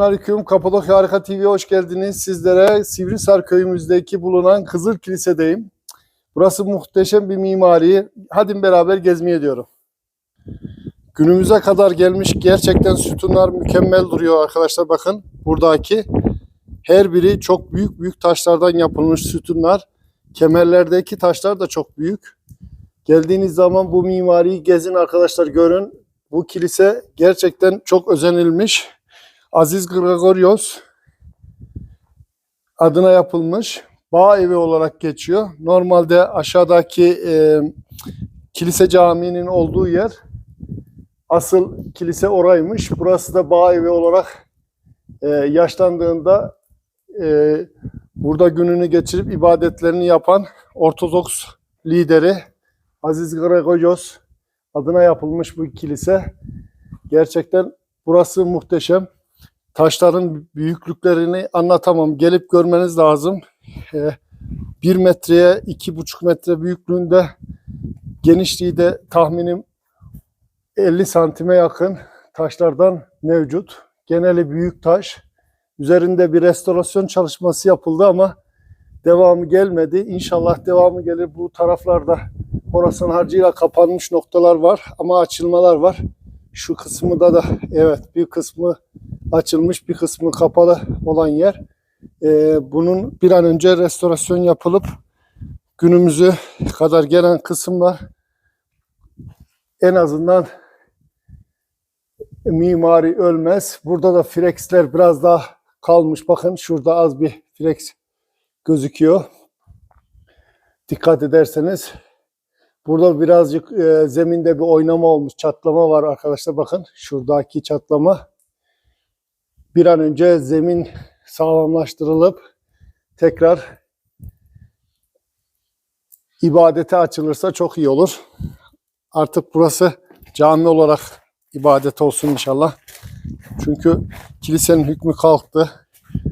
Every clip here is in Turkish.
Selamünaleyküm. Kapadokya Harika TV'ye hoş geldiniz. Sizlere Sivrisar köyümüzdeki bulunan Kızıl Kilise'deyim. Burası muhteşem bir mimari. Hadi beraber gezmeye diyorum. Günümüze kadar gelmiş gerçekten sütunlar mükemmel duruyor arkadaşlar. Bakın buradaki her biri çok büyük büyük taşlardan yapılmış sütunlar. Kemerlerdeki taşlar da çok büyük. Geldiğiniz zaman bu mimariyi gezin arkadaşlar görün. Bu kilise gerçekten çok özenilmiş. Aziz Gregorios adına yapılmış bağ evi olarak geçiyor. Normalde aşağıdaki e, kilise caminin olduğu yer asıl kilise oraymış. Burası da bağ evi olarak e, yaşlandığında e, burada gününü geçirip ibadetlerini yapan Ortodoks lideri Aziz Gregorios adına yapılmış bu kilise. Gerçekten burası muhteşem. Taşların büyüklüklerini anlatamam. Gelip görmeniz lazım. Ee, bir metreye iki buçuk metre büyüklüğünde genişliği de tahminim 50 santime yakın taşlardan mevcut. Geneli büyük taş. Üzerinde bir restorasyon çalışması yapıldı ama devamı gelmedi. İnşallah devamı gelir. Bu taraflarda Horasan harcıyla kapanmış noktalar var ama açılmalar var. Şu kısmı da evet bir kısmı açılmış bir kısmı kapalı olan yer. Ee, bunun bir an önce restorasyon yapılıp günümüzü kadar gelen kısımlar en azından mimari ölmez. Burada da frexler biraz daha kalmış. Bakın şurada az bir frex gözüküyor. Dikkat ederseniz Burada birazcık e, zeminde bir oynama olmuş, çatlama var arkadaşlar. Bakın şuradaki çatlama. Bir an önce zemin sağlamlaştırılıp tekrar ibadete açılırsa çok iyi olur. Artık burası cami olarak ibadet olsun inşallah. Çünkü kilisenin hükmü kalktı.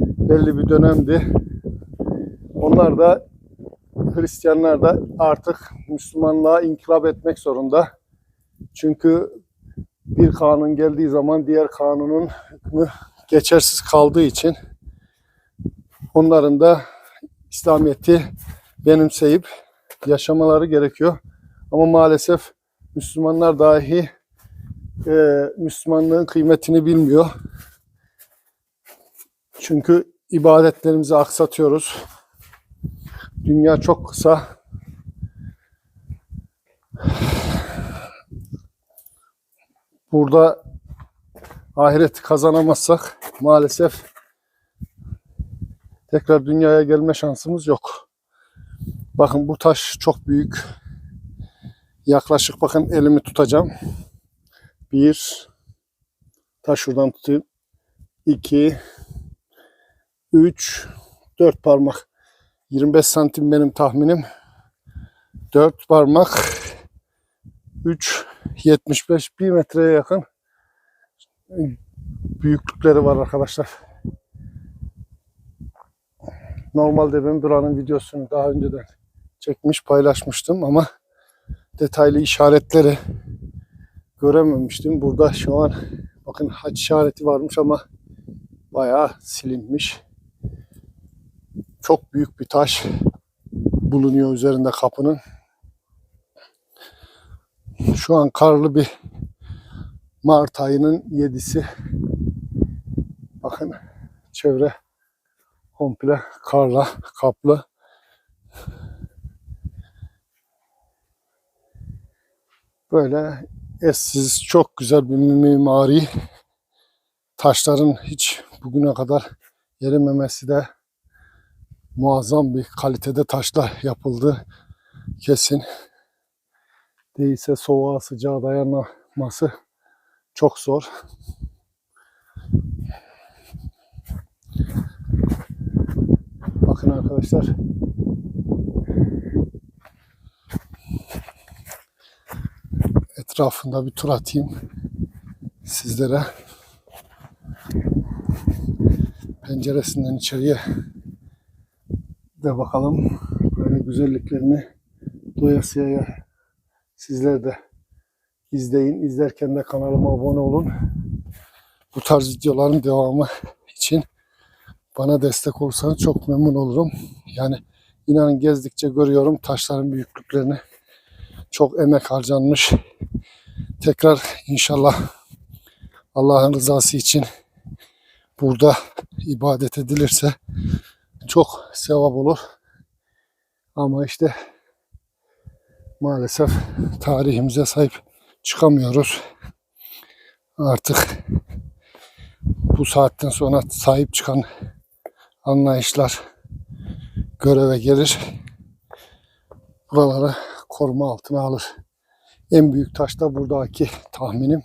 Belli bir dönemdi. Onlar da Hristiyanlar da artık Müslümanlığa inkılap etmek zorunda. Çünkü bir kanun geldiği zaman diğer kanunun hükmü geçersiz kaldığı için onların da İslamiyet'i benimseyip yaşamaları gerekiyor. Ama maalesef Müslümanlar dahi e, Müslümanlığın kıymetini bilmiyor. Çünkü ibadetlerimizi aksatıyoruz. Dünya çok kısa. Burada ahiret kazanamazsak maalesef tekrar dünyaya gelme şansımız yok. Bakın bu taş çok büyük. Yaklaşık bakın elimi tutacağım. Bir, taş şuradan tutayım. İki, üç, dört parmak. 25 santim benim tahminim. 4 parmak 3 75 1 metreye yakın büyüklükleri var arkadaşlar. Normalde ben buranın videosunu daha önceden çekmiş paylaşmıştım ama detaylı işaretleri görememiştim. Burada şu an bakın haç işareti varmış ama bayağı silinmiş çok büyük bir taş bulunuyor üzerinde kapının. Şu an karlı bir Mart ayının yedisi. Bakın çevre komple karla kaplı. Böyle eşsiz çok güzel bir mimari. Taşların hiç bugüne kadar yerimemesi de muazzam bir kalitede taşla yapıldı kesin. Değilse soğuğa sıcağa dayanması çok zor. Bakın arkadaşlar. Etrafında bir tur atayım sizlere. Penceresinden içeriye de bakalım böyle güzelliklerini doyasıya sizler de izleyin. İzlerken de kanalıma abone olun. Bu tarz videoların devamı için bana destek olursanız çok memnun olurum. Yani inanın gezdikçe görüyorum taşların büyüklüklerini. Çok emek harcanmış. Tekrar inşallah Allah'ın rızası için burada ibadet edilirse çok sevap olur. Ama işte maalesef tarihimize sahip çıkamıyoruz. Artık bu saatten sonra sahip çıkan anlayışlar göreve gelir. Buraları koruma altına alır. En büyük taş da buradaki tahminim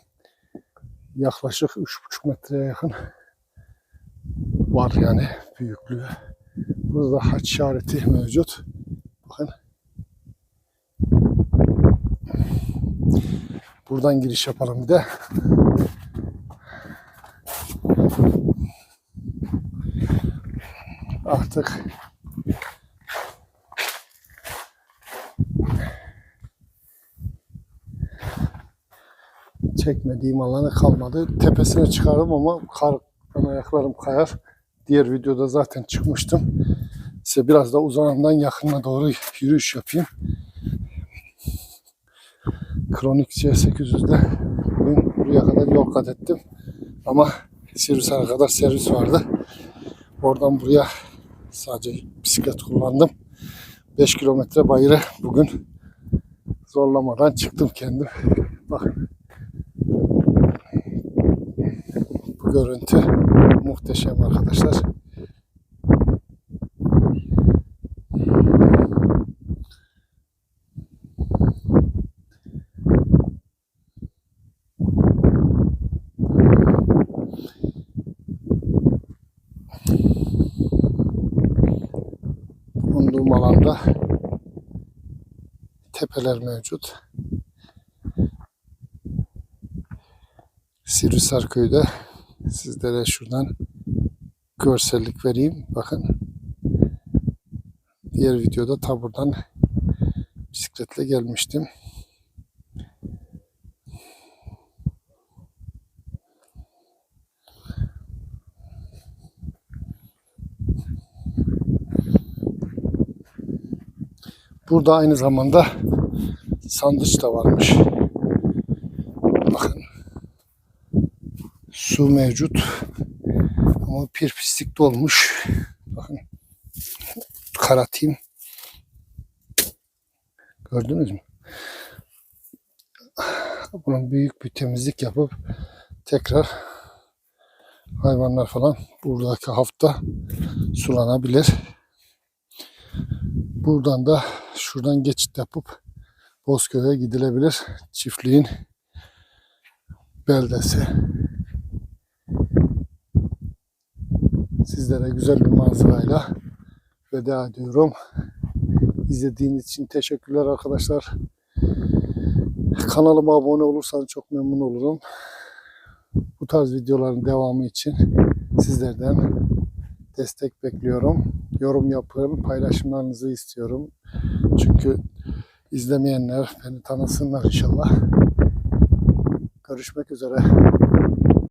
yaklaşık 3,5 metreye yakın var yani büyüklüğü. Burada haç işareti mevcut. Bakın. Buradan giriş yapalım bir de. Artık çekmediğim alanı kalmadı. Tepesine çıkardım ama kardan ayaklarım kayar. Diğer videoda zaten çıkmıştım. Size biraz da uzanandan yakınına doğru yürüyüş yapayım. Kronik C800'de bugün buraya kadar yol kat ettim. Ama Sivrisar'a kadar servis vardı. Oradan buraya sadece bisiklet kullandım. 5 kilometre bayırı bugün zorlamadan çıktım kendim. Bakın. Bu görüntü muhteşem arkadaşlar. Tepeler mevcut. Sivrisar köyde sizlere şuradan görsellik vereyim. Bakın. Diğer videoda ta buradan bisikletle gelmiştim. Burada aynı zamanda sandıç da varmış. Bakın. Su mevcut. Ama pir pislik dolmuş. Bakın. Karatayım. Gördünüz mü? Bunun büyük bir temizlik yapıp tekrar hayvanlar falan buradaki hafta sulanabilir. Buradan da şuradan geçit yapıp Bozköy'e gidilebilir. Çiftliğin beldesi. Sizlere güzel bir manzarayla veda ediyorum. İzlediğiniz için teşekkürler arkadaşlar. Kanalıma abone olursanız çok memnun olurum. Bu tarz videoların devamı için sizlerden destek bekliyorum. Yorum yapın, paylaşımlarınızı istiyorum. Çünkü izlemeyenler beni tanısınlar inşallah. Görüşmek üzere.